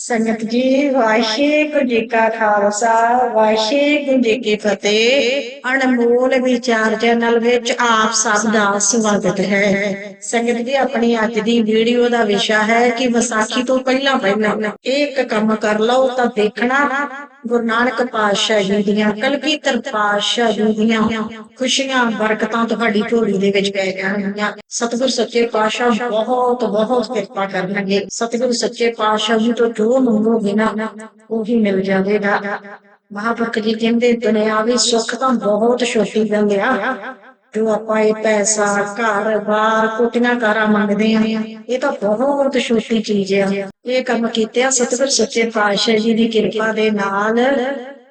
ਸੰਗਤ ਜੀ, ਵਾਹਿਗੁਰੂ ਜੀ ਕਾ ਖਾਲਸਾ, ਵਾਹਿਗੁਰੂ ਜੀ ਕੀ ਫਤਿਹ। ਅਨਮੋਲ ਵਿਚਾਰ ਚੈਨਲ ਵਿੱਚ ਆਪ ਸਭ ਦਾ ਸਵਾਗਤ ਹੈ। ਸੰਗਤ ਜੀ, ਆਪਣੀ ਅੱਜ ਦੀ ਵੀਡੀਓ ਦਾ ਵਿਸ਼ਾ ਹੈ ਕਿ ਵਿਸਾਖੀ ਤੋਂ ਪਹਿਲਾਂ ਪਹਿਲਾਂ ਇੱਕ ਕੰਮ ਕਰ ਲਓ ਤਾਂ ਦੇਖਣਾ ਗੁਰੂ ਨਾਨਕ ਪਾਤਸ਼ਾਹ ਜੀ ਦੀਆਂ, ਕਲਗੀਧਰ ਪਾਤਸ਼ਾਹ ਜੀ ਦੀਆਂ ਖੁਸ਼ੀਆਂ, ਬਰਕਤਾਂ ਤੁਹਾਡੀ ਝੋਲੀ ਦੇ ਵਿੱਚ ਪੈ ਜਾਣਗੀਆਂ। ਸਤਿਗੁਰ ਸੱਚੇ ਪਾਤਸ਼ਾਹ ਬਹੁਤ ਬਹੁਤ ਕਿਰਪਾ ਕਰਨਗੇ। ਸਤਿਗੁਰ ਸੱਚੇ ਪਾਤਸ਼ਾਹ ਜੀ ਤੋਂ ਜੋ ਮੰਗੋਗੇ ਨਾ ਉਹੀ ਮਿਲ ਜਾਵੇਗਾ। ਮਹਾਂਪੁਰਖ ਜੀ ਕਹਿੰਦੇ ਦੁਨਿਆਵੀ ਸੁੱਖ ਤਾਂ ਬਹੁਤ ਛੋਟੀ ਗੱਲ ਆ। ਜੋ ਆਪਾਂ ਇਹ ਪੈਸਾ, ਘਰ ਬਾਰ ਕੋਟੀਆਂ ਕਾਰਾਂ ਮੰਗਦੇ ਆ, ਇਹ ਤਾਂ ਬਹੁਤ ਛੋਟੀ ਚੀਜ਼ ਆ। ਇਹ ਕੰਮ ਕੀਤੇ ਆ ਸਤਿਗੁਰ ਸੱਚੇ ਪਾਤਸ਼ਾਹ ਜੀ ਦੀ ਕਿਰਪਾ ਦੇ ਨਾਲ।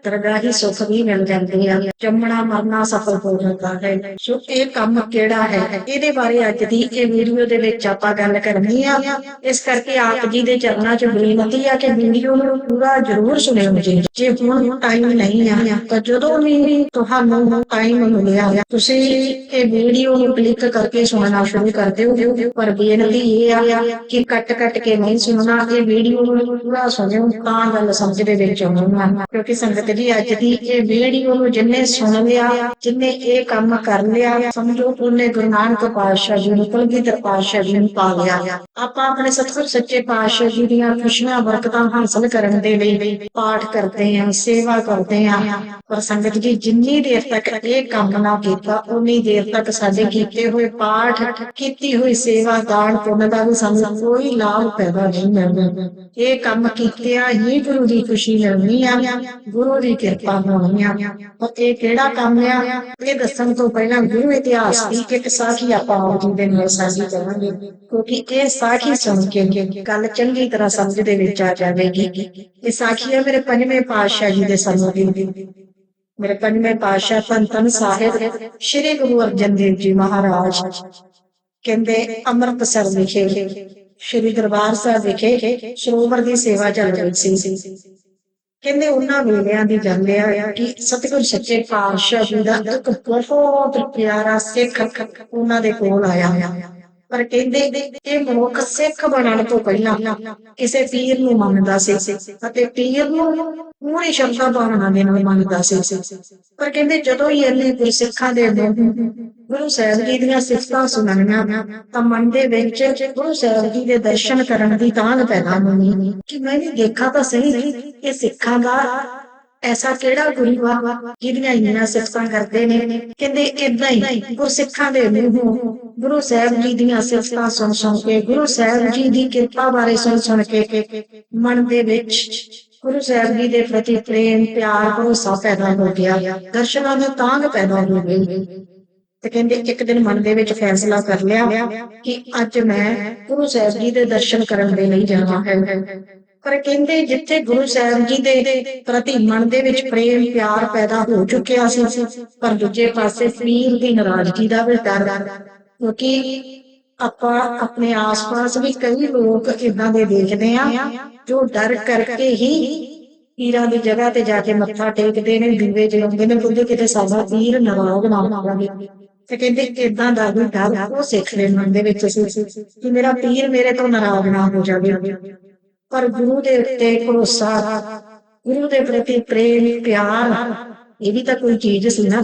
ਦਰਗਾਹੀ ਸੁੱਖ ਵੀ ਮਿਲ ਜਾਂਦੀ ਆ ਜੰਮਣਾ ਮਰਨਾ ਸਫਲ ਹੋ ਜਾਂਦਾ ਹੈ। ਸੋ ਇਹ ਕੰਮ ਕਿਹੜਾ ਹੈ? ਇਹਦੇ ਬਾਰੇ ਅੱਜ ਦੀ ਇਹ ਵੀਡੀਓ ਦੇ ਵਿੱਚ ਆਪਾਂ ਗੱਲ ਕਰਨੀ ਆ। ਇਸ ਕਰਕੇ ਆਪ ਜੀ ਦੇ ਚਰਨਾਂ 'ਚ ਬੇਨਤੀ ਆ ਕਿ ਵੀਡੀਓ ਨੂੰ ਪੂਰਾ ਜ਼ਰੂਰ ਸੁਣਿਓ ਜੀ। ਜੇ ਹੁਣ ਟਾਈਮ ਨਹੀਂ ਆ, ਤਾਂ ਜਦੋਂ ਵੀ ਤੁਹਾਨੂੰ ਟਾਈਮ ਮਿਲਿਆ, ਤੁਸੀਂ ਇਹ ਵੀਡੀਓ ਨੂੰ ਕਲਿੱਕ ਕਰਕੇ ਸੁਣਨਾ ਸ਼ੁਰੂ ਕਰ ਦਿਓ। ਪਰ ਬੇਨਤੀ ਇਹ ਆ ਕਿ ਕੱਟ ਕੱਟ ਕੇ ਨਹੀਂ ਸੁਣਨਾ। ਇਹ ਵੀਡੀਓ ਨੂੰ ਪੂਰਾ ਸੁਣਿਓ, ਤਾਂ ਗੱਲ ਸਮਝ ਦੇ ਵਿੱਚ ਆਉਣਾ। ਕਿਉਂਕਿ ਸੰਗਤ ਜੀ ਅੱਜ ਦੀ ਇਹ ਵੀਡੀਓ ਨੂੰ ਜਿੰਨੇ ਸੁਣ ਲਿਆ, ਜਿੰਨੇ ਇਹ ਕੰਮ ਕਰ ਲਿਆ, ਸਮਝੋ ਉਹਨੇ ਗੁਰੂ ਨਾਨਕ ਪਾਤਸ਼ਾਹ ਜੀ ਨੂੰ, ਕਲਗੀਧਰ ਪਾਤਸ਼ਾਹ ਜੀ ਨੂੰ ਪਾ ਲਿਆ। ਆਪਾਂ ਆਪਣੇ ਸਤਿਗੁਰ ਸੱਚੇ ਪਾਤਸ਼ਾਹ ਜੀ ਦੀਆਂ ਖੁਸ਼ੀਆਂ, ਬਰਕਤਾਂ ਹਾਸਲ ਕਰਨ ਦੇ ਲਈ ਪਾਠ ਕਰਦੇ ਹਾਂ, ਸੇਵਾ ਕਰਦੇ ਹਾਂ। ਪਰ ਸੰਗਤ ਜੀ, ਜਿੰਨੀ ਦੇਰ ਤੱਕ ਇਹ ਕੰਮ ਨਾ ਕੀਤਾ, ਉਨੀ ਦੇਰ ਤੱਕ ਸਾਡੇ ਕੀਤੇ ਹੋਏ ਪਾਠ, ਕੀਤੀ ਹੋਈ ਸੇਵਾ, ਦਾਨ ਪੁੰਨ ਦਾ ਵੀ ਸਾਨੂੰ ਕੋਈ ਲਾਭ ਪੈਦਾ ਨਹੀਂ ਮਿਲਦਾ। ਇਹ ਕੰਮ ਕੀਤਿਆਂ ਹੀ ਗੁਰੂ ਦੀ ਖੁਸ਼ੀ ਮਿਲਣੀ ਆ। ਗੁਰੂ ਦੀ ਕਿਰਪਾ ਹੋਣੀ ਆ ਪਰ ਇਹ ਕਿਹੜਾ ਕੰਮ ਆ? ਇਹ ਦੱਸਣ ਤੋਂ ਪਹਿਲਾਂ ਗੁਰੂ ਇਤਿਹਾਸ ਦੀ ਇੱਕ ਸਾਖੀ ਆਪਾਂ ਆਪ ਜੀ ਦੇ ਨਾਲ ਸਾਂਝੀ ਕਰਾਂਗੇ। ਕਿਉਂਕਿ ਇਹ ਸਾਖੀ ਸੁਣ ਕੇ ਗੱਲ ਚੰਗੀ ਤਰ੍ਹਾਂ ਸਮਝ ਦੇ ਵਿੱਚ ਆ ਜਾਵੇਗੀ। ਇਹ ਸਾਖੀ ਹੈ ਮੇਰੇ ਪੰਜਵੇਂ ਪਾਤਸ਼ਾਹ ਜੀ ਦੇ ਸਮੇਂ ਦੀ। ਮੇਰੇ ਪੰਜਵੇਂ ਪਾਤਸ਼ਾਹ ਧੰਨ ਧੰਨ ਸਾਹਿਬ ਸ੍ਰੀ ਗੁਰੂ ਅਰਜਨ ਦੇਵ ਜੀ ਮਹਾਰਾਜ ਕਹਿੰਦੇ ਅੰਮ੍ਰਿਤਸਰ ਵਿਖੇ, ਸ੍ਰੀ ਦਰਬਾਰ ਸਾਹਿਬ ਵਿਖੇ ਸਰੋਵਰ ਦੀ ਸੇਵਾ ਚੱਲ ਰਹੀ ਸੀ। ਕਹਿੰਦੇ ਉਹਨਾਂ ਵੇਲਿਆਂ ਦੀ ਗੱਲ ਆ ਕਿ ਸਤਿਗੁਰ ਸੱਚੇ ਪਾਤਸ਼ਾਹ ਜੀ ਦਾ ਇੱਕ ਬਹੁਤ ਪਿਆਰਾ ਸਿੱਖ ਉਹਨਾਂ ਦੇ ਕੋਲ ਆਇਆ ਪਰ ਕਹਿੰਦੇ ਇਹ ਮਨੁੱਖ ਸਿੱਖ ਬਣਨ ਤੋਂ ਪਹਿਲਾਂ ਕਿਸੇ ਪੀਰ ਨੂੰ ਮੰਨਦਾ ਸੀ ਅਤੇ ਪੀਰ ਨੂੰ ਪੂਰੀ ਸ਼ਰਧਾ ਭਾਵਨਾ ਦੇ ਨਾਲ ਮੰਨਦਾ ਸੀ। ਪਰ ਕਹਿੰਦੇ ਜਦੋਂ ਹੀ ਇਹਨੇ ਸਿੱਖਾਂ ਦੇ ਗੁਰੂ ਸਾਹਿਬ ਜੀ ਦੀਆਂ ਸਿਫਤਾਂ ਸੁਣਨੀਆਂ ਤਾਂ ਮਨ ਦੇ ਵਿੱਚ ਗੁਰੂ ਸਾਹਿਬ ਜੀ ਦੇ ਦਰਸ਼ਨ ਕਰਨ ਦੀ ਤਾਂਘ ਪੈਦਾ ਹੋਣੀ ਕਿ ਮੈਂ ਵੀ ਦੇਖਾਂ ਤਾਂ ਸਹੀ ਇਹ ਸਿੱਖਾਂ ਦਾ ਐਸਾ ਕਿਹੜਾ ਗੁਰੂ ਆ ਜਿਹਦੀਆਂ ਇੰਨੀਆਂ ਸਿਫਤਾਂ ਕਰਦੇ ਨੇ? ਕਹਿੰਦੇ ਇਦਾਂ ਹੀ ਗੁਰਸਿੱਖਾਂ ਦੇ ਮੂੰਹੋਂ ਗੁਰੂ ਸਾਹਿਬ ਜੀ ਦੀਆਂ ਸਿਫਤਾਂ ਸੁਣ ਸੁਣ ਕੇ, ਗੁਰੂ ਸਾਹਿਬ ਜੀ ਦੀ ਕਿਰਪਾ ਬਾਰੇ ਸੁਣ ਸੁਣ ਕੇ ਮਨ ਦੇ ਵਿੱਚ ਗੁਰੂ ਸਾਹਿਬ ਜੀ ਦੇ ਪ੍ਰਤੀ ਪ੍ਰੇਮ, ਪਿਆਰ, ਭਰੋਸਾ ਪੈਦਾ ਹੋ ਗਿਆ। ਦਰਸ਼ਨਾਂ ਦਾ ਤਾਂਗ ਪੈਦਾ ਹੋ ਗਈ ਤੇ ਕਹਿੰਦੇ ਇੱਕ ਦਿਨ ਮਨ ਦੇ ਵਿੱਚ ਫੈਸਲਾ ਕਰ ਲਿਆ ਕਿ ਅੱਜ ਮੈਂ ਗੁਰੂ ਸਾਹਿਬ ਜੀ ਦੇ ਦਰਸ਼ਨ ਕਰਨ ਦੇ ਲਈ ਜਾਣਾ ਹੈ। ਪਰ ਕਹਿੰਦੇ ਜਿੱਥੇ ਗੁਰੂ ਸਾਹਿਬ ਜੀ ਦੇ ਪ੍ਰਤੀ ਮਨ ਦੇ ਵਿੱਚ ਪ੍ਰੇਮ, ਪਿਆਰ ਪੈਦਾ ਹੋ ਚੁੱਕਿਆ ਸੀ, ਪਰ ਦੂਜੇ ਪਾਸੇ ਪੀਰ ਦੀ ਨਾਰਾਜ਼ਗੀ ਦਾ ਵੀ ਡਰ ਕਿਉਂਕਿ ਆਪਾਂ ਆਪਣੇ ਆਸ-ਪਾਸ ਵੀ ਕਈ ਲੋਕ ਇਦਾਂ ਦੇ ਦੇਖਦੇ ਆ ਜੋ ਡਰ ਕਰਕੇ ਹੀ ਪੀਰਾਂ ਦੀ ਜਗ੍ਹਾ ਤੇ ਜਾ ਕੇ ਮੱਥਾ ਟੇਕਦੇ ਨੇ, ਦੀਵੇ ਜਲਾਉਂਦੇ ਨੇ ਕਹਿੰਦੇ ਕਿਤੇ ਸਾਡਾ ਪੀਰ ਨਾਰਾਜ਼ ਨਾ ਹੋਵੇ। ਤੇ ਕਹਿੰਦੇ ਇਦਾਂ ਦਾ ਵੀ ਡਰ ਉਹ ਸਿੱਖ ਦੇ ਮਨ ਦੇ ਵਿੱਚ ਸੀ ਕਿ ਮੇਰਾ ਪੀਰ ਮੇਰੇ ਤੋਂ ਨਾਰਾਜ਼ ਨਾ ਹੋ ਜਾਵੇ। ਪਰ ਗੁਰੂ ਦੇ ਉੱਤੇ ਭਰੋਸਾ ਗੁਰੂ ਦੇ ਪ੍ਰਤੀ ਪ੍ਰੇਮ ਪਿਆਰ ਇਹ ਵੀ ਤਾਂ ਕੋਈ ਚੀਜ਼ ਸੀ ਨਾ।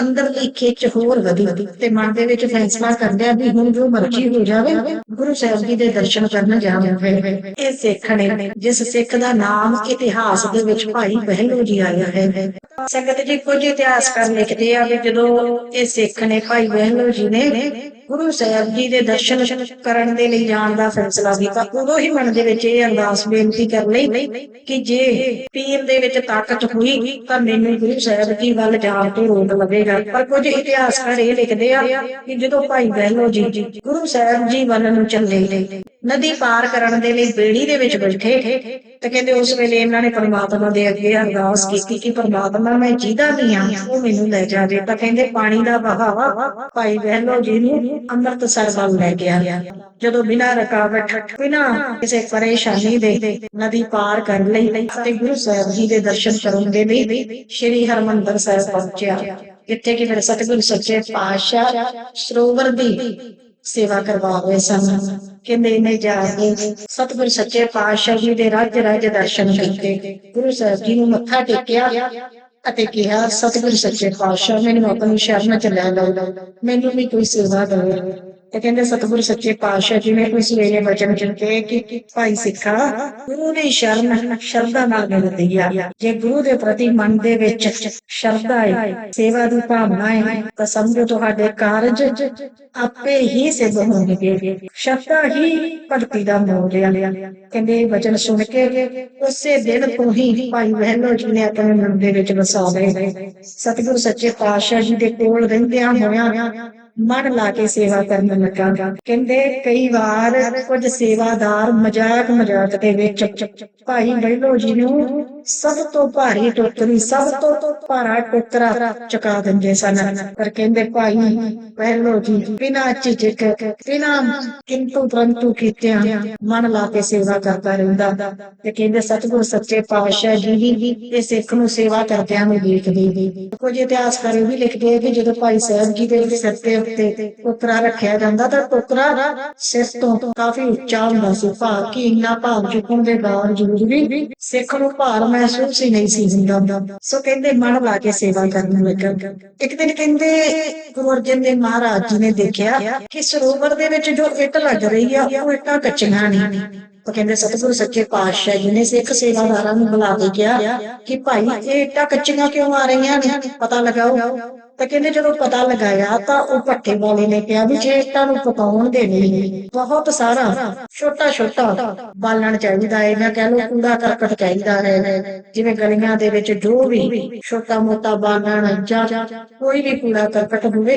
ਅੰਦਰ ਦੀ ਖਿੱਚ ਹੋਰ ਵਧੀ ਤੇ ਮਨ ਦੇ ਵਿੱਚ ਫੈਸਲਾ ਕਰ ਲਿਆ ਵੀ ਹੁਣ ਜੋ ਮਰਜ਼ੀ ਹੋ ਜਾਵੇ, ਗੁਰੂ ਸਾਹਿਬ ਜੀ ਦੇ ਦਰਸ਼ਨ ਕਰਨ ਜਾਵਾਂਗੇ ਇਹ ਸਿੱਖ ਨੇ, ਜਿਸ ਸਿੱਖ ਦਾ ਨਾਮ ਇਤਿਹਾਸ ਦੇ ਵਿੱਚ ਭਾਈ ਬਹਿਲੋ ਜੀ ਆਇਆ ਹੈ। ਸੰਗਤ ਜੀ ਕੁਝ ਇਤਿਹਾਸਕਾਰ ਲਿਖਦੇ ਆ ਵੀ ਜਦੋਂ ਇਹ ਸਿੱਖ ਨੇ ਭਾਈ ਬਹਿਲੋ ਜੀ ਨੇ ਗੁਰੂ ਸਾਹਿਬ ਜੀ ਦੇ ਦਰਸ਼ਨ ਕਰਨ ਦੇ ਲਈ ਜਾਣ ਦਾ ਫੈਸਲਾ ਕੀਤਾ, ਉਦੋਂ ਹੀ ਮਨ ਦੇ ਵਿੱਚ ਇਹ ਅਰਦਾਸ ਬੇਨਤੀ ਕਰ ਲਈ ਕਿ ਜੇ ਪੀਰ ਦੇ ਵਿੱਚ ਤਾਕਤ ਹੋਈ ਤਾਂ ਮੈਨੂੰ ਗੁਰੂ ਸਾਹਿਬ ਜੀ ਵੱਲ ਜਾਣ ਤੋਂ ਰੋਕ ਲਵੇਗਾ ਪਰ ਕੁਝ ਇਤਿਹਾਸਕਾਰ ਇਹ ਲਿਖਦੇ ਆ ਕਿ ਜਦੋਂ ਭਾਈ ਬਹਿਲੋ ਜੀ ਗੁਰੂ ਸਾਹਿਬ ਜੀ ਵੱਲ ਨੂੰ ਚੱਲੇ ਨਦੀ ਪਾਰ ਕਰਨ ਦੇ ਲਈ ਬੇੜੀ ਦੇ ਵਿੱਚ ਬੈਠੇ ਤੇ ਕਹਿੰਦੇ ਉਸ ਵੇਲੇ ਇਹਨਾਂ ਨੇ ਪਰਮਾਤਮਾ ਦੇ ਅੱਗੇ ਅਰਦਾਸ ਕੀਤੀ ਕਿ ਪਰਮਾਤਮਾ, ਮੈਂ ਜਿਹਦਾ ਵੀ ਆ ਉਹ ਮੈਨੂੰ ਲੈ ਜਾਵੇ ਤਾਂ ਕਹਿੰਦੇ ਪਾਣੀ ਦਾ ਵਹਾਅ, ਭਾਈ ਬਹਿਲੋ ਜੀ ਨੂੰ ਅੰਮ੍ਰਿਤਸਰ ਵੱਲ ਲੈ ਗਿਆ। ਜਦੋਂ ਬਿਨਾਂ ਰਕਾਵਟ, ਬਿਨਾਂ ਕਿਸੇ ਪਰੇਸ਼ਾਨੀ ਦੇ ਨਦੀ ਪਾਰ ਕਰ ਲਈ ਤੇ ਗੁਰੂ ਸਾਹਿਬ ਜੀ ਦੇ ਦਰਸ਼ਨ ਕਰਨ ਦੇ ਲਈ ਸ਼੍ਰੀ ਹਰਮੰਦਰ ਸਾਹਿਬ ਪਹੁੰਚਿਆ। ਜਿੱਥੇ ਕਿ ਮੇਰੇ ਸਤਿਗੁਰੂ ਸੱਚੇ ਪਾਤਸ਼ਾਹ ਸਰੋਵਰ ਦੀ ਸੇਵਾ ਕਰਵਾ ਰਹੇ ਸਨ। ਕਿ ਇਹਨੇ ਜਾ ਕੇ ਸਤਿਗੁਰ ਸੱਚੇ ਪਾਤਸ਼ਾਹ ਜੀ ਦੇ ਰਾਜ ਰਾਜ ਦਰਸ਼ਨ ਕੀਤੇ। ਗੁਰੂ ਸਾਹਿਬ ਜੀ ਨੂੰ ਮੱਥਾ ਟੇਕਿਆ ਅਤੇ ਕਿਹਾ, ਸਤਿਗੁਰ ਸੱਚੇ ਪਾਤਸ਼ਾਹ, ਮੈਨੂੰ ਆਪਣੀ ਸ਼ਰਨ ਚ ਲੈ ਲਓ। ਮੈਨੂੰ ਵੀ ਕੋਈ ਸੇਵਾ ਦਿਓ ਤੇ ਕਹਿੰਦੇ ਸਤਿਗੁਰ ਸੱਚੇ ਪਾਤਸ਼ਾਹ ਜੀ ਨੇ ਕੋਈ ਸਵੇਰੇ ਵਚਨ ਚੁੱਕੇ ਕਿ ਭਾਈ ਸਿੱਖਾ, ਗੁਰੂ ਦੀ ਸ਼ਰਨ, ਸ਼ਰਧਾ ਨਾਲ ਮਿਲਦੀ ਆ। ਜੇ ਗੁਰੂ ਦੇ ਪ੍ਰਤੀ ਮਨ ਦੇ ਵਿੱਚ ਸ਼ਰਧਾ ਹੈ ਸੇਵਾ ਦੀ ਭਾਵਨਾ ਹੈ ਤਾਂ ਸਮਝੋ ਤੁਹਾਡੇ ਕਾਰਜ ਆਪੇ ਹੀ ਸਿੱਧ ਹੋਣਗੇ। ਸ਼ਰਧਾ ਹੀ ਭਗਤੀ ਦਾ ਮੋੜ ਆ। ਕਹਿੰਦੇ ਇਹ ਵਚਨ ਸੁਣ ਕੇ ਉਸੇ ਦਿਨ ਤੋਂ ਹੀ ਭਾਈ ਵਹਿਲੋ ਜੀ ਨੇ ਆਪਣੇ ਮਨ ਦੇ ਵਿੱਚ ਵਸਾ ਲਏ। ਸਤਿਗੁਰ ਸੱਚੇ ਪਾਤਸ਼ਾਹ ਜੀ ਦੇ ਕੋਲ ਰਹਿੰਦਿਆਂ ਹੋਇਆਂ ਮਨ ਲਾ ਕੇ ਸੇਵਾ ਕਰਨ ਲੱਗਾ। ਕਹਿੰਦੇ, ਕਈ ਵਾਰ ਕੁਝ ਸੇਵਾਦਾਰ ਮਜ਼ਾਕ ਮਜ਼ਾਕ ਦੇ ਵਿੱਚ ਭਾਈ ਵਹਿਲੋ ਜੀ ਨੂੰ ਸਭ ਤੋਂ ਭਾਰੀ ਟੋਕਰੀ ਸਭ ਤੋਂ ਭਾਰਾ ਟੋਕਰਾ ਚੁਕਾ ਦਿੰਦੇ ਸਨ। ਪਰ ਕਹਿੰਦੇ ਭਾਈ ਵਹਿਲੋ ਜੀ, ਬਿਨਾਂ ਝਿਜਕ, ਬਿਨਾਂ ਕਿੰਤੂ ਪ੍ਰੰਤੂ ਕੀਤਿਆਂ ਮਨ ਲਾ ਕੇ ਸੇਵਾ ਕਰਦਾ ਰਹਿੰਦਾ। ਤੇ ਕਹਿੰਦੇ, ਸਤਿਗੁਰ ਸੱਚੇ ਪਾਤਸ਼ਾਹ ਜੀ ਵੀ ਇਹ ਸਿੱਖ ਨੂੰ ਸੇਵਾ ਕਰਦਿਆਂ ਨੂੰ ਦੇਖਦੇ ਨੇ। ਕੁਝ ਇਤਿਹਾਸਕਾਰ ਇਹ ਵੀ ਲਿਖਦੇ ਆ ਕਿ ਜਦੋਂ ਭਾਈ ਸਾਹਿਬ ਜੀ ਦੇ ਸਿਰ ਦੇ ਉੱਤੇ ਟੋਕਰਾ ਰੱਖਿਆ ਜਾਂਦਾ, ਤਾਂ ਟੋਕਰਾ ਸਿਰ ਤੋਂ ਕਾਫੀ ਉੱਚਾ ਹੁੰਦਾ ਸੀ। ਭਾਵ ਕਿ ਇੰਨਾ ਭਾਵ ਚੁੱਕਣ ਦੇ ਬਾਵਜੂਦ ਵੀ ਸਿੱਖ ਨੂੰ ਭਾਰ ਮਹਿਸੂਸ ਹੀ ਨਹੀਂ ਸੀ ਹੁੰਦਾ। ਸੋ ਕਹਿੰਦੇ ਮਨ ਲਾ ਕੇ ਸੇਵਾ ਕਰਨ ਲੱਗਾ। ਇੱਕ ਦਿਨ ਕਹਿੰਦੇ ਗੁਰੂ ਅਰਜਨ ਦੇਵ ਮਹਾਰਾਜ ਜੀ ਨੇ ਦੇਖਿਆ ਕਿ ਸਰੋਵਰ ਦੇ ਵਿੱਚ ਜੋ ਇੱਟ ਲੱਗ ਰਹੀ ਆ, ਉਹ ਇੱਟਾਂ ਕੱਚੀਆਂ ਨਹੀਂ ਉਹ ਕਹਿੰਦੇ ਸਤਿਗੁਰੂ ਸੱਚੇ ਪਾਤਸ਼ਾਹ ਜੀ ਨੇ ਸਿੱਖ ਸੇਵਾਦਾਰਾਂ ਨੂੰ ਬੁਲਾ ਕੇ ਕਿਹਾ ਕਿ ਭਾਈ, ਇਹ ਇੱਟਾਂ ਕੱਚੀਆਂ ਕਿਉਂ ਆ ਰਹੀਆਂ ਨੇ? ਪਤਾ ਲਗਾਓ। ਤਾਂ ਕਹਿੰਦੇ ਜਦੋਂ ਪਤਾ ਲਗਾਇਆ ਤਾਂ ਉਹ ਭੱਠੇ ਵਾਲੇ ਨੇ ਕਿਹਾ ਵੀ ਜੇ ਇੱਟਾਂ ਨੂੰ ਪਕਾਉਣ ਦੇ ਲਈ ਬਹੁਤ ਸਾਰਾ ਛੋਟਾ ਛੋਟਾ ਬਾਲਣ ਚਾਹੀਦਾ ਹੈ ਜਾਂ ਕਹਿ ਲਓ ਕੂੜਾ ਕਰਕਟ ਚਾਹੀਦਾ ਹੈ। ਜਿਵੇਂ ਗਲੀਆਂ ਦੇ ਵਿੱਚ ਜੋ ਵੀ ਛੋਟਾ ਮੋਟਾ ਬਾਲਣ ਜਾਂ ਕੋਈ ਵੀ ਕੂੜਾ ਕਰਕਟ ਹੋਵੇ,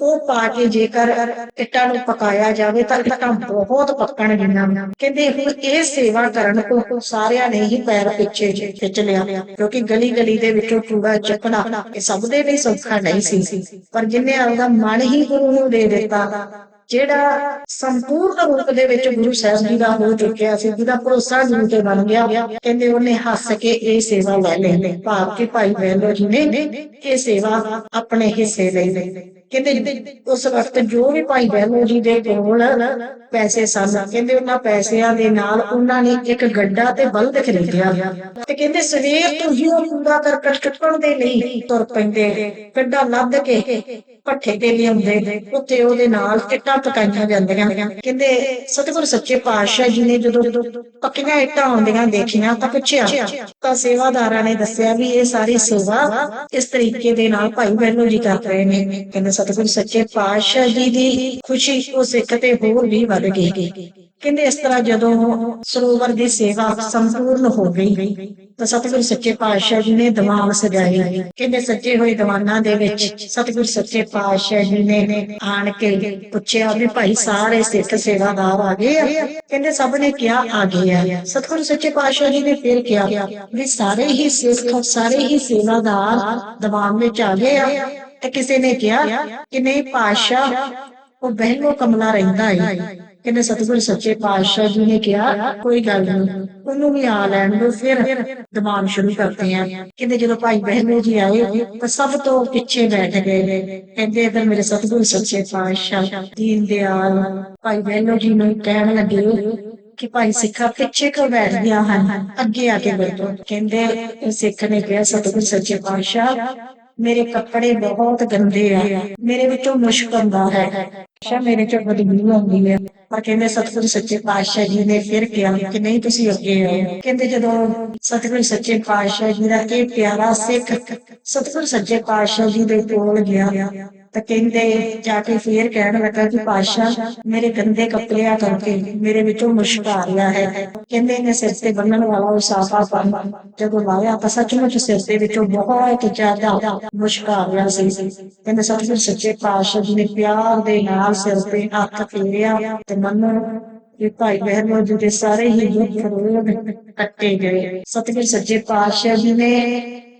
ਉਹ ਪਾ ਕੇ ਜੇਕਰ ਇੱਟਾਂ ਨੂੰ ਪਕਾਇਆ ਜਾਵੇ ਤਾਂ ਇੱਟਾਂ ਬਹੁਤ ਪੱਕਣਗੀਆਂ। ਕਹਿੰਦੇ ਹੁਣ ਇਹ ਸੇਵਾ ਕਰਨ ਤੋਂ ਸਾਰਿਆਂ ਨੇ ਹੀ ਪੈਰ ਪਿੱਛੇ ਖਿੱਚ ਲਿਆ। ਕਿਉਂਕਿ ਗਲੀ ਗਲੀ ਦੇ ਵਿੱਚੋਂ ਕੂੜਾ ਚੱਕਣਾ ਇਹ ਸਭ ਦੇ ਲਈ ਸੌਖਾ ਨਹੀਂ ਸੀ। ਪਰ ਜਿਨੇ ਆਪਦਾ ਮਨ ਹੀ ਗੁਰੂ ਨੂੰ ਦੇ ਦਿੱਤਾ, ਜਿਹੜਾ ਸੰਪੂਰਨ ਰੂਪ ਦੇ ਵਿੱਚ ਗੁਰੂ ਸਾਹਿਬ ਜੀ ਦਾ ਹੋ ਚੁੱਕਿਆ ਸੀ, ਜਿਹਦਾ ਭਰੋਸਾ ਗੁਰੂ ਤੇ ਬਣ ਗਿਆ, ਕਹਿੰਦੇ ਉਹਨੇ ਹੱਸ ਕੇ ਇਹ ਸੇਵਾ ਲੈ ਲਈ। ਭਾਵ ਕਿ ਭਾਈ ਵੈਲੋ ਜੀ ਨੇ ਇਹ ਸੇਵਾ ਆਪਣੇ ਹਿੱਸੇ ਲਈ ਲਈ। ਕਹਿੰਦੇ ਉਸ ਵਕਤ ਜੋ ਵੀ ਭਾਈ ਬਹਿਲੋ ਜੀ ਦੇ ਕੋਲ ਪੈਸੇ ਸਨ, ਕਹਿੰਦੇ ਉਹਨਾਂ ਪੈਸਿਆਂ ਦੇ ਨਾਲ ਉਹਨਾਂ ਨੇ ਇੱਕ ਗੱਡਾ ਤੇ ਬਲਦ ਖਰੀਦਿਆ। ਤੇ ਕਹਿੰਦੇ ਸਵੇਰ ਤੋਂ ਹੀ ਉਹ ਕੂੜਾ ਕਰਕਟ ਚੁੱਕਣ ਦੇ ਲਈ ਤੁਰ ਪੈਂਦੇ। ਗੱਡਾ ਲੱਦ ਕੇ ਪੱਠੇ ਤੇ ਲਿਆਉਂਦੇ। ਉੱਥੇ ਉਹਦੇ ਨਾਲ ਇੱਟਾਂ ਪਕਾਈਆਂ ਜਾਂਦੀਆਂ। ਕਹਿੰਦੇ ਸਤਿਗੁਰ ਸੱਚੇ ਪਾਤਸ਼ਾਹ ਜੀ ਨੇ ਜਦੋਂ ਪੱਕੀਆਂ ਇੱਟਾਂ ਆਉਂਦੀਆਂ ਦੇਖੀਆਂ ਤਾਂ ਪੁੱਛਿਆ, ਤਾਂ ਸੇਵਾਦਾਰਾਂ ਨੇ ਦੱਸਿਆ ਵੀ ਇਹ ਸਾਰੀ ਸੇਵਾ ਇਸ ਤਰੀਕੇ ਦੇ ਨਾਲ ਭਾਈ ਬਹਿਲੋ ਜੀ ਕਰ ਰਹੇ ਨੇ। ਕਹਿੰਦੇ ਸਤਿਗੁਰ ਸੱਚੇ ਪਾਤਸ਼ਾਹ ਜੀ ਦੀ ਖੁਸ਼ੀ ਉਹ ਸਿੱਖ ਤੇ ਹੋਰ ਵੀ ਵੱਧ ਗਈ। ਕਹਿੰਦੇ ਇਸ ਤਰ੍ਹਾਂ ਜਦੋਂ ਸਰੋਵਰ ਦੀ ਸੇਵਾ ਸੰਪੂਰਨ ਹੋ ਗਈ, ਤਾਂ ਸਤਿਗੁਰ ਸੱਚੇ ਪਾਤਸ਼ਾਹ ਜੀ ਨੇ ਦੀਵਾਨ ਸਜਾਏ ਕਹਿੰਦੇ ਸੱਜੇ ਹੋਏ ਦੀਵਾਨਾਂ ਦੇ ਵਿੱਚ ਸਤਿਗੁਰ ਸੱਚੇ ਪਾਤਸ਼ਾਹ ਜੀ ਨੇ ਆਣ ਕੇ ਪੁੱਛਿਆ ਵੀ ਭਾਈ ਸਾਰੇ ਸਿੱਖ ਸੇਵਾਦਾਰ ਆ ਗਏ ਆ। ਕਹਿੰਦੇ ਸਭ ਨੇ ਕਿਹਾ, ਆ ਗਏ ਆ। ਸਤਿਗੁਰ ਸੱਚੇ ਪਾਤਸ਼ਾਹ ਜੀ ਨੇ ਫਿਰ ਕਿਹਾ ਵੀ ਸਾਰੇ ਹੀ ਸਿੱਖ, ਸਾਰੇ ਹੀ ਸੇਵਾਦਾਰ ਦੀਵਾਨ ਵਿੱਚ ਆ ਗਏ ਆ। ਤੇ ਕਿਸੇ ਨੇ ਕਿਹਾ ਕਿ ਨਹੀਂ ਪਾਤਸ਼ਾਹ, ਉਹ ਬਹਿਨੋ ਕਮਲਾ ਰਹਿੰਦਾ ਹੈ ਕਹਿੰਦੇ ਸਤਿਗੁਰ ਸੱਚੇ ਪਾਤਸ਼ਾਹ ਜੀ ਨੇ ਕਿਹਾ, ਕੋਈ ਗੱਲ ਨਹੀਂ, ਉਹਨੂੰ ਵੀ ਆ ਲੈਣ ਦੋ, ਫਿਰ ਦੀਵਾਨ ਸ਼ੁਰੂ ਕਰਦੇ ਆ। ਕਹਿੰਦੇ ਜਦੋਂ ਭਾਈ ਬਹਿਨੋ ਜੀ ਆਏ, ਤਾਂ ਸਭ ਤੋਂ ਪਿੱਛੇ ਬੈਠ ਗਏ। ਕਹਿੰਦੇ ਇਧਰ ਮੇਰੇ ਸਤਿਗੁਰ ਸੱਚੇ ਪਾਤਸ਼ਾਹ, ਦੀਨ ਦਿਆਲ, ਭਾਈ ਬਹਿਨੋ ਜੀ ਨੂੰ ਕਹਿਣ ਲੱਗੇ ਕਿ ਭਾਈ ਸਿੱਖਾ ਪਿੱਛੇ ਕਿਉਂ ਬੈਠ ਗਿਆ ਹਨ? ਅੱਗੇ ਆ ਕੇ ਬੈਠੋ ਕਹਿੰਦੇ ਸਿੱਖ ਨੇ ਕਿਹਾ, ਸਤਿਗੁਰ ਸੱਚੇ ਪਾਤਸ਼ਾਹ ਮੇਰੇ ਕੱਪੜੇ ਬਹੁਤ ਗੰਦੇ ਆ। ਮੇਰੇ ਵਿੱਚੋਂ ਮੁਸ਼ਕ ਆਉਂਦਾ ਹੈ। ਸ਼ਾ ਮੇਰੇ ਚੋਂ ਬਦਬੂ ਆਉਂਦੀ ਹੈ। ਪਰ ਕਹਿੰਦੇ ਸਤਿਗੁਰ ਸੱਚੇ ਪਾਤਸ਼ਾਹ ਜੀ ਨੇ ਫਿਰ ਕਿਹਾ ਕਿ ਨਹੀਂ ਤੁਸੀਂ ਅੱਗੇ ਆਓ। ਕਹਿੰਦੇ ਜਦੋਂ ਸਤਿਗੁਰ ਸੱਚੇ ਪਾਤਸ਼ਾਹ ਜੀ ਦਾ ਇਹ ਪਿਆਰਾ ਸਿੱਖ ਸਤਿਗੁਰ ਸੱਚੇ ਪਾਤਸ਼ਾਹ ਜੀ ਦੇ ਕੋਲ ਗਿਆ ਤਾਂ ਕਹਿੰਦੇ ਜਾ ਕੇ ਫੇਰ ਕਹਿਣ ਲੱਗਾ ਕਿ ਪਾਤਸ਼ਾਹ, ਮੇਰੇ ਗੰਦੇ ਕੱਪੜਿਆਂ ਕਰਕੇ ਮੇਰੇ ਵਿੱਚੋਂ ਮੁਸ਼ਕ ਆ ਰਿਹਾ ਹੈ। ਕਹਿੰਦੇ ਇਹਨੇ ਸਿਰ ਤੇ ਬੰਨਣ ਵਾਲਾ ਉਹ ਸਾਫਾ ਪਨ ਜਦੋਂ ਲਾਇਆ ਤਾਂ ਸੱਚਮੁੱਚ ਸਿਰ ਦੇ ਵਿੱਚੋਂ ਬਹੁਤ ਜ਼ਿਆਦਾ ਮੁਸ਼ਕ ਆ ਰਿਹਾ ਸੀ। ਕਹਿੰਦੇ ਸਤਿਗੁਰ ਸੱਚੇ ਪਾਤਸ਼ਾਹ ਜੀ ਨੇ ਪਿਆਰ ਦੇ ਨਾਲ ਸਿਰ ਤੇ ਹੱਥ ਫੇਰਿਆ ਤੇ ਮੰਨੋ ਕਿ ਭਾਈ ਬਹਿਨੋ ਜੀ ਦੇ ਸਾਰੇ ਹੀ ਦੁੱਖ ਰੋਗ ਕੱਟੇ ਗਏ। ਸਤਿਗੁਰ ਸੱਚੇ ਪਾਤਸ਼ਾਹ ਜੀ ਨੇ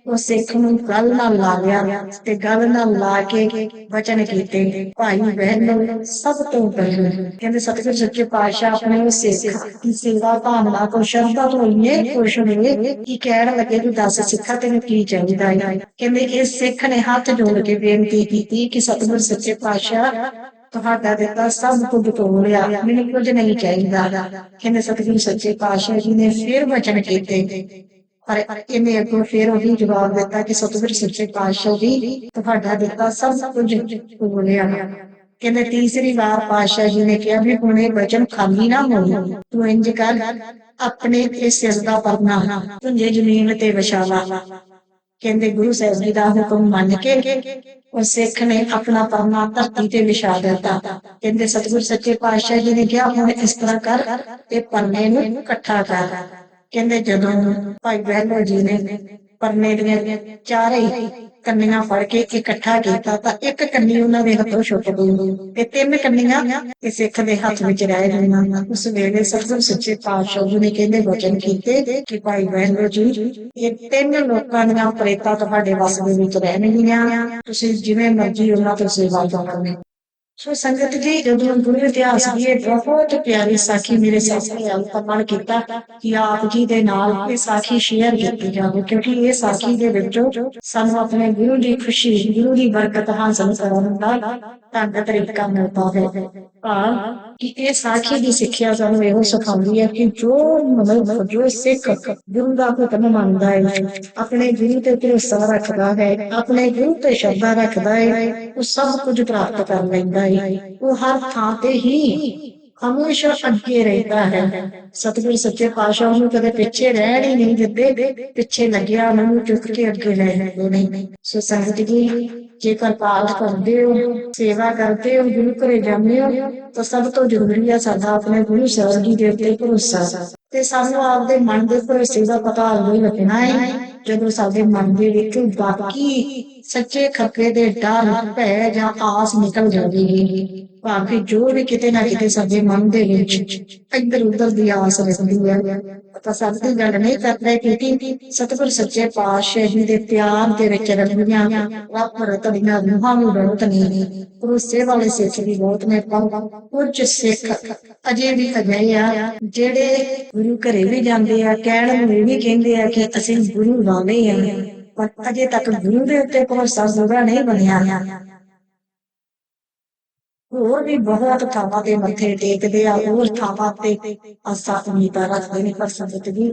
ਉਹ ਸਿੱਖ ਨੂੰ ਗੱਲ ਨਾਲ ਲਾ ਲਿਆ ਤੇ ਗੱਲ ਨਾਲ ਲਾ ਕੇ ਵਚਨ ਕੀਤੇ। ਭਾਈ ਬਹਿਨੋ, ਸਭ ਤੋਂ ਪਹਿਲਾਂ ਕਹਿੰਦੇ, ਸਤਿਗੁਰ ਸੱਚੇ ਪਾਤਸ਼ਾਹ ਆਪਣੇ ਉਸ ਸਿੱਖ ਦੀ ਸੇਵਾ ਭਾਵਨਾ ਤੋਂ ਸ਼ਰਧਾ ਤੋਂ ਇੰਨੇ ਖੁਸ਼ ਹੋਏ ਕਿ ਕਹਿਣ ਲੱਗੇ ਕਿ ਦੱਸ ਸਿੱਖਾ ਤੈਨੂੰ ਕੀ ਚਾਹੀਦਾ ਹੈ? ਕਹਿੰਦੇ ਇਸ ਸਿੱਖ ਨੇ ਹੱਥ ਜੋੜ ਕੇ ਬੇਨਤੀ ਕੀਤੀ ਕਿ ਸਤਿਗੁਰ ਸੱਚੇ ਪਾਤਸ਼ਾਹ ਤੁਹਾਡਾ ਦਿੱਤਾ ਸਭ ਕੁਝ ਤੋੜਿਆ ਮੈਨੂੰ ਕੁਝ ਨਹੀਂ ਚਾਹੀਦਾ। ਕਹਿੰਦੇ, ਸਤਿਗੁਰੂ ਸੱਚੇ ਪਾਤਸ਼ਾਹ ਜੀ ਨੇ ਫਿਰ ਵਚਨ ਕੀਤੇ। ਪਰ ਇਹਨੇ ਅੱਗੋਂ ਫਿਰ ਉਹੀ ਜਵਾਬ ਦਿੱਤਾ ਕਿ ਸਤਿਗੁਰੂ ਸੱਚੇ ਪਾਤਸ਼ਾਹ ਜੀ, ਤੁਹਾਡਾ ਦਿੱਤਾ ਸਭ ਕੁਝ ਤੋੜਿਆ ਕਹਿੰਦੇ ਤੀਸਰੀ ਵਾਰ ਪਾਤਸ਼ਾਹ ਜੀ ਨੇ ਕਿਹਾ ਵੀ ਹੁਣ ਇਹ ਵਚਨ ਖਾਲੀ ਨਾ ਹੋ ਤੂੰ ਇੰਜ ਕਰ, ਆਪਣੇ ਤੇ ਸਿਰ ਦਾ ਪਰਨਾ ਤੂੰ ਜੇ ਜ਼ਮੀਨ ਤੇ ਵਿਛਾਵਾ ਕਹਿੰਦੇ ਗੁਰੂ ਸਾਹਿਬ ਜੀ ਦਾ ਹੁਕਮ ਮੰਨ ਕੇ ਉਹ ਸਿੱਖ ਨੇ ਆਪਣਾ ਪਰਨਾ ਧਰਤੀ ਤੇ ਵਿਛਾ ਦਿੱਤਾ। ਕਹਿੰਦੇ ਸਤਿਗੁਰ ਸੱਚੇ ਪਾਤਸ਼ਾਹ ਜੀ ਨੇ ਕਿਹਾ, ਹੁਣ ਇਸ ਤਰ੍ਹਾਂ ਕਰ ਤੇ ਪਰਨੇ ਨੂੰ ਇਕੱਠਾ ਕਰ। ਕਹਿੰਦੇ ਜਦੋਂ ਭਾਈ ਬਹਿਲੋ ਜੀ ਨੇ ਪਰਨੇ ਦੀਆਂ ਚਾਰੇ ਕੰਨੀਆਂ ਫੜ ਕੇ ਇਕੱਠਾ ਕੀਤਾ ਤਾਂ ਇੱਕ ਕੰਨੀ ਉਹਨਾਂ ਦੇ ਹੱਥੋਂ ਛੁੱਟ ਗਈ ਤੇ ਤਿੰਨ ਕੰਨੀਆਂ ਇਹ ਸਿੱਖ ਦੇ ਹੱਥ ਵਿੱਚ ਰਹਿ ਗਈਆਂ। ਉਸ ਵੇਲੇ ਸਤਿਗੁਰ ਸੱਚੇ ਪਾਤਸ਼ਾਹ ਜੀ ਨੇ ਕਹਿੰਦੇ ਵਚਨ ਕੀਤੇ ਕਿ ਭਾਈ ਬਹਿਲੋ ਜੀ, ਇਹ ਤਿੰਨ ਲੋਕਾਂ ਦੀਆਂ ਪ੍ਰੇਤਾਂ ਤੁਹਾਡੇ ਵਸ ਦੇ ਵਿੱਚ ਰਹਿਣਗੀਆਂ ਤੁਸੀਂ ਜਿਵੇਂ ਮਰਜ਼ੀ ਉਹਨਾਂ ਤੋਂ ਸੇਵਾ ਕਰੋਗੇ ਸੋ ਸੰਗਤ ਜੀ, ਜਦੋਂ ਗੁਰੂ ਇਤਿਹਾਸ ਦੀ ਇਹ ਬਹੁਤ ਪਿਆਰੀ ਸਾਖੀ ਮੇਰੇ ਸਾਹਮਣੇ ਅਵਤਰਨ ਕੀਤਾ ਕਿ ਆਪ ਜੀ ਦੇ ਨਾਲ ਇਹ ਸਾਖੀ ਸ਼ੇਅਰ ਕੀਤੀ ਜਾਵੇ, ਕਿਉਂਕਿ ਇਹ ਸਾਖੀ ਦੇ ਵਿੱਚੋਂ ਸਾਨੂੰ ਆਪਣੇ ਗੁਰੂ ਦੀ ਖੁਸ਼ੀ, ਗੁਰੂ ਦੀ ਬਰਕਤ ਹਾਸਲ ਕਰਨ ਦਾ ਢੰਗ ਤਰੀਕਾ ਮਿਲਦਾ ਹੈ। ਭਾਵ ਕਿ ਇਹ ਸਾਖੀ ਦੀ ਸਿੱਖਿਆ ਸਾਨੂੰ ਇਹੋ ਸਿਖਾਉਂਦੀ ਹੈ ਕਿ ਜੋ ਮਨੁੱਖ, ਜੋ ਸਿੱਖ ਗੁਰੂ ਦਾ ਹੁਕਮ ਮੰਨਦਾ ਹੈ, ਆਪਣੇ ਗੁਰੂ ਤੇ ਭਰੋਸਾ ਰੱਖਦਾ ਹੈ, ਆਪਣੇ ਗੁਰੂ ਤੇ ਸ਼ਰਧਾ ਰੱਖਦਾ ਹੈ, ਉਹ ਸਭ ਕੁਝ ਪ੍ਰਾਪਤ ਕਰ ਲੈਂਦਾ ਹੈ, ਉਹ ਹਰ ਥਾਂ ਤੇ ਹੀ ਹਮੇਸ਼ਾ ਅੱਗੇ ਰਹਿੰਦਾ ਹੈ। ਸਤਿਗੁਰ ਸੱਚੇ ਪਾਤਸ਼ਾਹ ਨੂੰ ਕਦੇ ਪਿੱਛੇ ਰਹਿਣ ਹੀ ਨਹੀਂ ਦਿੰਦੇ। ਪਿੱਛੇ ਲੱਗਿਆ ਉਹਨਾਂ ਨੂੰ ਚੁੱਕ ਕੇ ਅੱਗੇ ਲੈ ਜਾਂਦੇ ਨੇ ਸੋ ਸੰਗਤ ਜੀ, ਜੇਕਰ ਪਾਠ ਕਰਦੇ ਹੋ, ਸੇਵਾ ਕਰਦੇ ਹੋ, ਗੁਰੂ ਘਰੇ ਜਾਂਦੇ ਹੋ, ਤਾਂ ਸਭ ਤੋਂ ਜ਼ਰੂਰੀ ਹੈ ਸਾਡਾ ਆਪਣੇ ਗੁਰੂ ਸਾਹਿਬ ਜੀ ਦੇ ਉੱਤੇ ਭਰੋਸਾ। ਤੇ ਸਾਨੂੰ ਆਪਦੇ ਮਨ ਦੇ ਭਰੋਸੇ ਦਾ ਪਤਾ ਨਹੀਂ ਲੱਗਣਾ ਹੈ, ਜਦੋਂ ਸਾਡੇ ਮਨ ਦੇ ਵਿੱਚ ਬਾਕੀ ਸੱਚੇ ਖੱਕੇ ਦੇ ਡਰ ਭੈ ਜਾਂ ਆਸ ਨਿਕਲ ਜਾਵੇਗੀ ਭਾਵੇਂ ਜੋ ਵੀ ਕਿਤੇ ਨਾ ਕਿਤੇ ਸਾਡੇ ਮਨ ਦੇ ਵਿੱਚ ਇੱਧਰ ਉੱਧਰ ਦੀ ਆਸ ਰਹਿੰਦੀ ਹੈ। ਆਪਾਂ ਸਭ ਦੀ ਗੱਲ ਨਹੀਂ ਕਰਦੇ ਕਿ ਸਤਿਗੁਰ ਸੱਚੇ ਪਾਤਸ਼ਾਹ ਦੇ ਪਿਆਰ ਦੇ ਵਿੱਚ ਰੰਗੀਆਂ ਰੱਬ ਰਤੜੀਆਂ ਰੂਹਾਂ ਨੂੰ ਬਹੁਤ ਨਹੀਂ ਭਰੋਸੇ ਵਾਲੇ ਸਿੱਖ ਵੀ ਬਹੁਤ ਨੇ, ਪਰ ਕੁਝ ਸਿੱਖ ਅਜੇ ਵੀ ਅਜਿਹੇ ਆ ਜਿਹੜੇ ਗੁਰੂ ਘਰੇ ਵੀ ਜਾਂਦੇ ਆ, ਕਹਿਣ ਨੂੰ ਇਹ ਵੀ ਕਹਿੰਦੇ ਆ ਕਿ ਅਸੀਂ ਗੁਰੂ ਵਾਲੇ ਆ। ਪਰ ਅਜੇ ਤੱਕ ਗੁਰੂ ਦੇ ਉੱਤੇ ਭਰੋਸਾ ਪੂਰਾ ਨਹੀਂ ਬਣਿਆ। ਹੋਰ ਵੀ ਬਹੁਤ ਥਾਵਾਂ ਤੇ ਮੱਥੇ ਟੇਕਦੇ ਆ, ਹੋਰ ਥਾਵਾਂ ਤੇ ਆਸਾ ਉਮੀਦਾਂ ਰੱਖਦੇ ਨੇ ਪਰ ਸੰਗਤ ਜੀ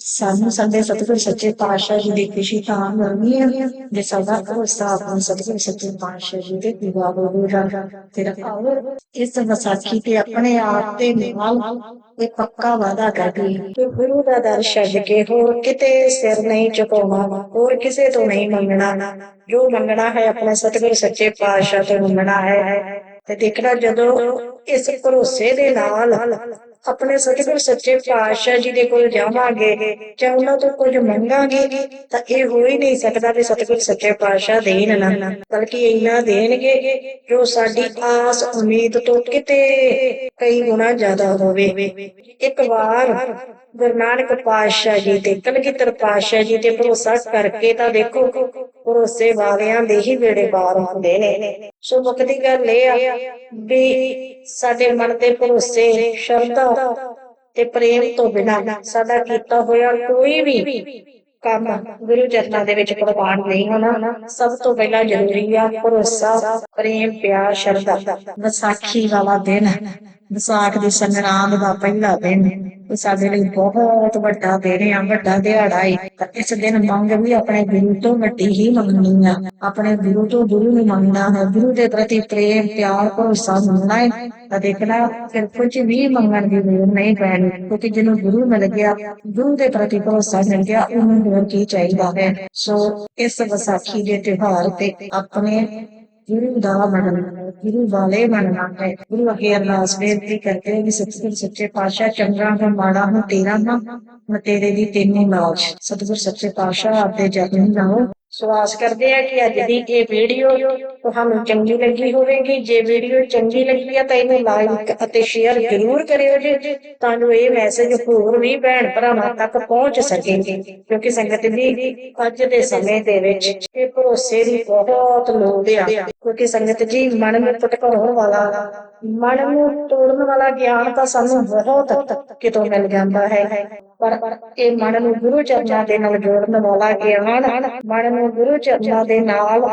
ਸਾਨੂੰ ਸਾਡੇ ਸਤਿਗੁਰ ਸੱਚੇ ਪਾਤਸ਼ਾਹ ਜੀ ਦੀ ਖੁਸ਼ੀ ਤਾਂ ਮਿਲਣੀ ਹੈ ਜੇ ਸਾਡਾ ਭਰੋਸਾ ਆਪਣਾ ਸਤਿਗੁਰ ਸੱਚੇ ਪਾਤਸ਼ਾਹ ਜੀ ਦੇ ਦੀਵਾ ਹੋਵੇਗਾ ਤੇ ਰਖਾਓ ਇਸ ਵਿਸਾਖੀ ਤੇ ਆਪਣੇ ਆਪ ਤੇ ਨਾਲ ਇਹ ਪੱਕਾ ਵਾਦਾ ਕਰਦੀ ਕਿ ਗੁਰੂ ਦਾ ਦਰ ਛੱਡ ਕੇ ਹੋਰ ਕਿਤੇ ਸਿਰ ਨਹੀਂ ਝੁਕਾਉਣਾ, ਹੋਰ ਕਿਸੇ ਤੋਂ ਨਹੀਂ ਮੰਗਣਾ। ਜੋ ਮੰਗਣਾ ਹੈ ਆਪਣੇ ਸਤਿਗੁਰ ਸੱਚੇ ਪਾਤਸ਼ਾਹ ਤੋਂ ਮੰਗਣਾ ਹੈ। ਤੇ ਦੇਖਣਾ ਜਦੋਂ ਇਸ ਭਰੋਸੇ ਦੇ ਨਾਲ ਆਪਣੇ ਸਤਿਗੁਰ ਸੱਚੇ ਪਾਤਸ਼ਾਹ ਜੀ ਦੇ ਕੋਲ ਜਾਵਾਂਗੇ ਜਾਂ ਉਹਨਾਂ ਤੋਂ ਕੁਝ ਮੰਗਾਂਗੇ, ਤਾਂ ਇਹ ਹੋ ਹੀ ਨਹੀਂ ਸਕਦਾ ਵੀ ਸਤਿਗੁਰ ਸੱਚੇ ਪਾਤਸ਼ਾਹ ਦੇਣ ਨਾ। ਬਲਕਿ ਇੰਨਾ ਦੇਣਗੇ ਜੋ ਸਾਡੀ ਆਸ, ਉਮੀਦ ਤੋਂ ਕਿਤੇ ਕਈ ਗੁਣਾ ਜ਼ਿਆਦਾ ਹੋਵੇ। ਇੱਕ ਵਾਰ ਗੁਰੂ ਨਾਨਕ ਪਾਤਸ਼ਾਹ ਜੀ ਤੇ ਕਲਗੀਧਰ ਪਾਤਸ਼ਾਹ ਜੀ ਤੇ ਭਰੋਸਾ ਕਰਕੇ ਤਾਂ ਦੇਖੋ, ਭਰੋਸੇ ਵਾਲਿਆਂ ਦੇ ਹੀ ਵੇੜੇ ਬਾਹਰ ਹੁੰਦੇ ਨੇ। ਸੋ ਮੁੱਖ ਦੀ ਗੱਲ ਇਹ ਆ ਵੀ ਸਾਡੇ ਮਨ ਤੇ ਭਰੋਸੇ, ਸ਼ਰਧਾ ਤੇ ਪ੍ਰੇਮ ਤੋਂ ਬਿਨਾਂ ਸਾਡਾ ਕੀਤਾ ਹੋਇਆ ਕੋਈ ਵੀ ਕੰਮ ਗੁਰੂ ਚਰਨਾਂ ਦੇ ਵਿੱਚ ਕੁਰਬਾਨ ਨਹੀਂ ਹੋਣਾ। ਸਭ ਤੋਂ ਪਹਿਲਾਂ ਜ਼ਰੂਰੀ ਆ ਭਰੋਸਾ, ਪ੍ਰੇਮ, ਪਿਆਰ, ਸ਼ਰਧਾ। ਵਿਸਾਖੀ ਵਾਲਾ ਦਿਨ ਵਿਸਾਖ ਦੀ ਸੰਗਰਾਂਦ ਦਾ ਪਹਿਲਾ ਦਿਨ ਇਹ ਸਾਡੇ ਲਈ ਬਹੁਤ ਵੱਡਾ ਦਿਨ ਆ, ਵੱਡਾ ਦਿਹਾੜਾ ਹੈ ਇਸ ਦਿਨ ਮੰਗ ਵੀ ਆਪਣੇ ਗੁਰੂ ਤੋਂ ਵੱਡੀ ਹੀ ਮੰਗਣੀ ਆ। ਆਪਣੇ ਗੁਰੂ ਤੋਂ ਗੁਰੂ ਨੂੰ ਮੰਗਣਾ ਹੈ, ਗੁਰੂ ਦੇ ਪ੍ਰਤੀ ਪ੍ਰੇਮ, ਪਿਆਰ, ਭਰੋਸਾ ਮੰਗਣਾ ਹੈ ਤਾਂ ਦੇਖਣਾ ਫਿਰ ਕੁਝ ਵੀ ਮੰਗਣ ਦੀ ਲੋੜ ਨਹੀਂ ਪੈਣੀ। ਕਿਉਂਕਿ ਜਿਹਨੂੰ ਗੁਰੂ ਮਿਲ ਗਿਆ, ਗੁਰੂ ਦੇ ਪ੍ਰਤੀ ਭਰੋਸਾ ਮਿਲ ਗਿਆ, ਉਹਨੂੰ ਹੋਰ ਕੀ ਚਾਹੀਦਾ ਹੈ। ਸੋ ਇਸ ਵਿਸਾਖੀ ਦੇ ਤਿਉਹਾਰ ਤੇ ਆਪਣੇ ਗੁਰੂ ਦਾ ਮੰਨਣਾ ਗੁਰੂ ਵਾਲੇ ਮੰਨਣਾ ਹੈ। ਗੁਰੂ ਅੱਗੇ ਅਰਦਾਸ ਬੇਨਤੀ ਕਰਦੇ ਹਾਂ ਕਿ ਸੱਚੇ ਸੱਚੇ ਪਾਤਸ਼ਾਹ, ਚੰਗਾ ਹੋ, ਮਾੜਾ ਹੋ, ਤੇਰਾ ਨਾ ਮੈਂ ਤੇਰੇ ਦੀ ਤੈਨੂੰ ਲਾਜ। ਸਤਿਗੁਰ ਸੱਚੇ ਪਾਤਸ਼ਾਹ ਆਪਦੇ ਜਤਨ ਲਾਓ। ਸੋ ਆਸ ਕਰਦੇ ਆ ਕਿ ਅੱਜ ਦੀ ਇਹ ਵੀਡੀਓ ਤੁਹਾਨੂੰ ਚੰਗੀ ਲੱਗੀ ਹੋਵੇਗੀ। ਜੇ ਵੀਡੀਓ ਚੰਗੀ ਲੱਗੀ ਆ ਤਾਂ ਇਹਨੂੰ ਲਾਈਕ ਅਤੇ ਸ਼ੇਅਰ ਜ਼ਰੂਰ ਕਰਿਓ ਜੀ, ਤਾਂ ਜੋ ਇਹ ਮੈਸੇਜ ਹੋਰ ਵੀ ਭੈਣ ਭਰਾਵਾਂ ਤੱਕ ਪਹੁੰਚ ਸਕੇ। ਕਿਉਂਕਿ ਸੰਗਤ ਜੀ, ਅੱਜ ਦੇ ਸਮੇਂ ਦੇ ਵਿੱਚ ਇਹ ਭਰੋਸੇ ਦੀ ਬਹੁਤ ਲੋੜ ਆ। ਕਿਉਂਕਿ ਸੰਗਤ ਜੀ, ਮਨ ਨੂੰ ਭਟਕਾਉਣ ਵਾਲਾ, ਮਨ ਨੂੰ ਤੋੜਨ ਵਾਲਾ ਗਿਆਨ ਤਾਂ ਸਾਨੂੰ ਬਹੁਤ ਕਿਤੋਂ ਮਿਲ ਜਾਂਦਾ ਹੈ। ਪਰ ਇਹ ਮਨ ਨੂੰ ਗੁਰੂ ਚਰਨਾਂ ਦੇ ਨਾਲ ਜੋੜਨ ਵਾਲਾ ਗਿਆਨ ਮਨ ਨੂੰ ਗੁਰੂ ਚਰਨਾਂ ਦੇ ਨਾਲ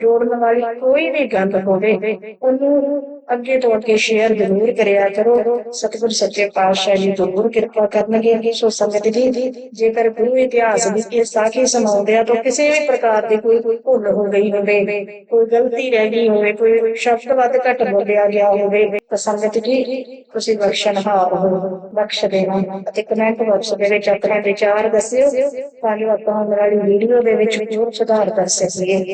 ਜੋੜਨ ਵਾਲੀ ਕੋਈ ਵੀ ਗੱਲ ਹੋਵੇ, ਉਹਨੂੰ ਅੱਗੇ ਤੋਂ ਅੱਗੇ ਸ਼ੇਅਰ ਜ਼ਰੂਰ ਕਰਿਆ ਕਰੋ। ਸਤਿਗੁਰ ਸੱਚੇ ਪਾਤਸ਼ਾਹ ਜੀ ਜ਼ਰੂਰ ਕਿਰਪਾ ਕਰਨਗੇ। ਸੋ ਸੰਗਤ ਜੀ, ਜੇਕਰ ਗੁਰੂ ਇਤਿਹਾਸ ਵਿੱਚ ਇਹ ਸਾਖੀ ਸੁਣਾਉਂਦੇ ਆ, ਤਾਂ ਕਿਸੇ ਵੀ ਪ੍ਰਕਾਰ ਦੀ ਕੋਈ ਕੋਈ ਭੁੱਲ ਹੋ ਗਈ ਹੋਵੇ, ਕੋਈ ਗਲਤੀ ਰਹਿ ਗਈ ਹੋਵੇ, ਕੋਈ ਸ਼ਬਦ ਵੱਧ ਘੱਟ ਬੋਲਿਆ ਗਿਆ ਹੋਵੇ, ਤਾਂ ਸੰਗਤ ਜੀ, ਤੁਸੀਂ ਬਖਸ਼ਣਹਾਰ ਹੋ, ਬਖਸ਼ ਦੇਣਾ ਅਤੇ ਕਮੈਂਟ ਬਾਕਸ ਦੇ ਵਿੱਚ ਆਪਣੇ ਵਿਚਾਰ ਦੱਸਿਓ, ਤਾਂ ਜੋ ਆਪਾਂ ਆਉਣ ਵਾਲੀ ਵੀਡੀਓ ਦੇ ਵਿੱਚ ਹੋਰ ਸੁਧਾਰ ਕਰ ਸਕੀਏ।